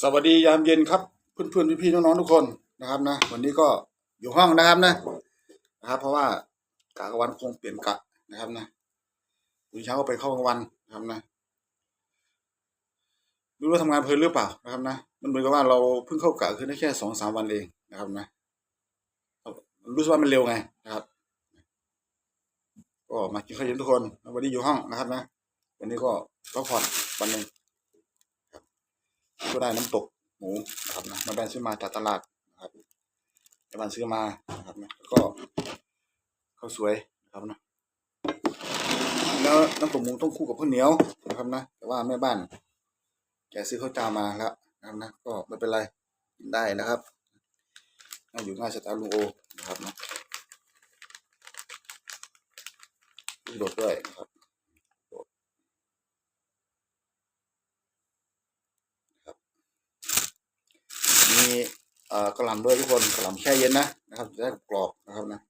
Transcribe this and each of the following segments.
สวัสดียามเย็นครับเพื่อนๆพี่ๆน้องๆทุกคนนะครับนะวันนี้ก็อยู่ห้องนะครับนะนะครับ เพราะว่ากะกลางวันคงเปลี่ยนกะนะครับนะตื่นเช้าก็ไปเข้ากลางวันนะครับนะไม่รู้ว่าทำงานเพลินหรือเปล่านะครับนะมันเหมือนกับว่าเราเพิ่งเข้ากะคือได้แค่สองสามวันเองนะครับนะรู้สึกว่ามันเร็วไงนะครับ ก็มากินข้าวเย็นทุกคนวันนี้อยู่ห้องนะครับนะวันนี้ก็พักผ่อนวันหนึ่ง ก็ได้น้ำตกหมูนะครับนะมาแบนซื้อมาจากตลาดนะครับแม่บ้านซื้อมานะครับนะก็ข้าวสวยนะครับนะแล้วน้ำตกหมูต้องคู่กับข้าวเหนียวนะครับนะแต่ว่าแม่บ้านแกซื้อข้าวจ้ามาแล้วนะครับนะก็ไม่เป็นไรกินได้นะครับน่าอยู่ง่ายสไตล์ลุงโอนะครับนะโดดด้วยนะครับ มีเอ่อ กระหล่ำด้วยทุกคนกระหล่ำแช่เย็นนะนะครับจะได้กรอบนะครับนะ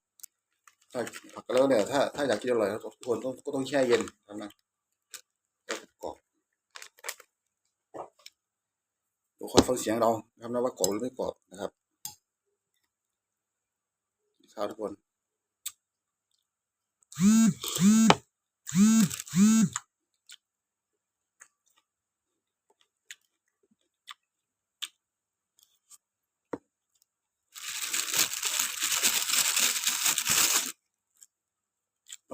ถ้าผักแล้วเนี่ยถ้าถ้าอยากกินอร่อยทุกคนต้องก็ต้องแช่เย็นนะครับนะกรอบเดี๋ยวคอยฟังเสียงเรานะครับนะว่ากรอบหรือไม่กรอบนะครับข้าวทุกคน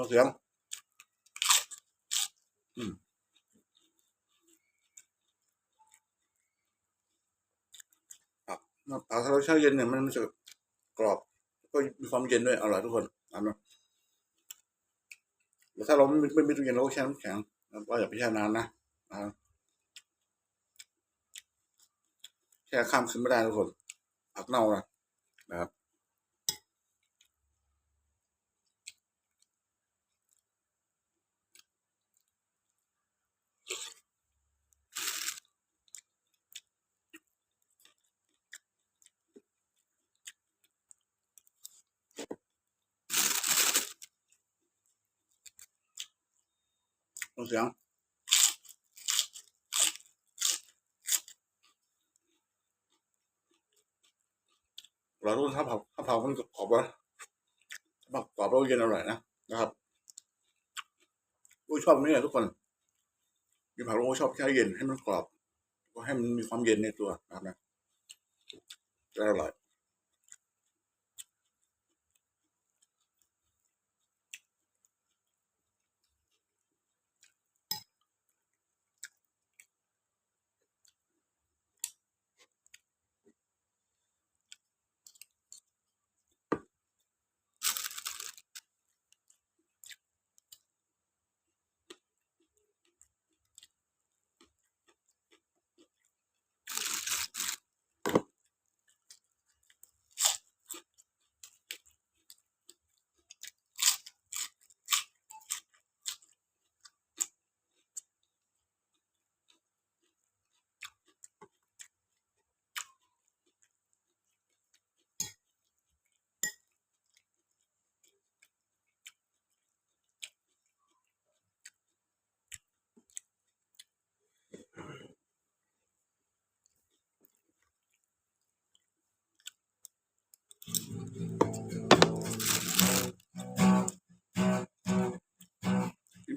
ฟังเสียงอืมผักผักถ้าเราแช่เย็นเนี่ยมันจะกรอบ ก็มีความเย็นด้วยอร่อยทุกคนทำนะแต่ถ้าเราไม่ไม่ไม่ตู้เย็นเราก็แช่น้ำแข็งนะว่าอย่าไปแช่นานนะนะแช่ข้ามคืนไม่ได้ทุกคนผักเน่านะนะครับ ฟังเสียงเราต้องถ้าเผาถ้าเผามันกรอบวะถ้าเผากรอบแล้วเย็นอร่อยนะนะครับอุ้ยชอบนี่แหละทุกคนมีผักลงก็ชอบแช่เย็นให้มันกรอบ ก็ให้มันมีความเย็นในตัวนะครับนะจะอร่อย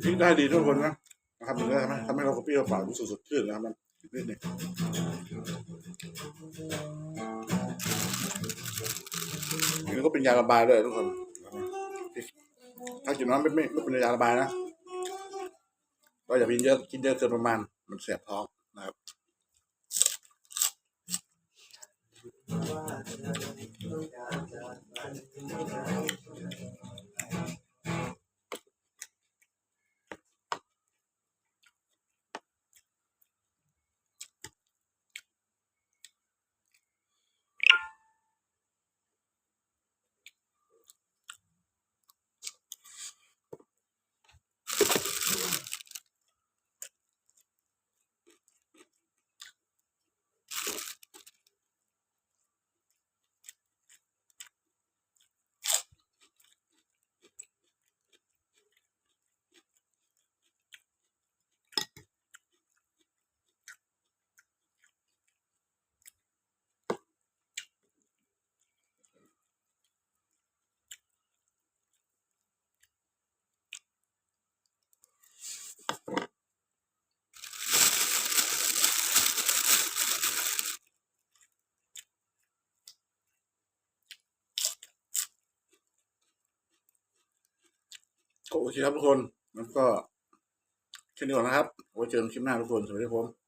ที่ได้ดีทุกคนนะนะครับถึงได้ทำให้ทำให้เรากระปี้กระเป๋ารู้สึกสดชื่นนะครับมันนิดหนึ่งอันนี้ก็เป็นยาระบายด้วยทุกคน ถ้ากินน้ำไม่ไม่ไม่เป็นยาระบายนะก็อย่ากินเยอะกินเยอะเกินประมาณ มันเสียบท้องนะครับ โอเคครับทุกคน แล้วก็แค่นี้ก่อนนะครับไว้เจอกันคลิปหน้าทุกคน สวัสดีครับผม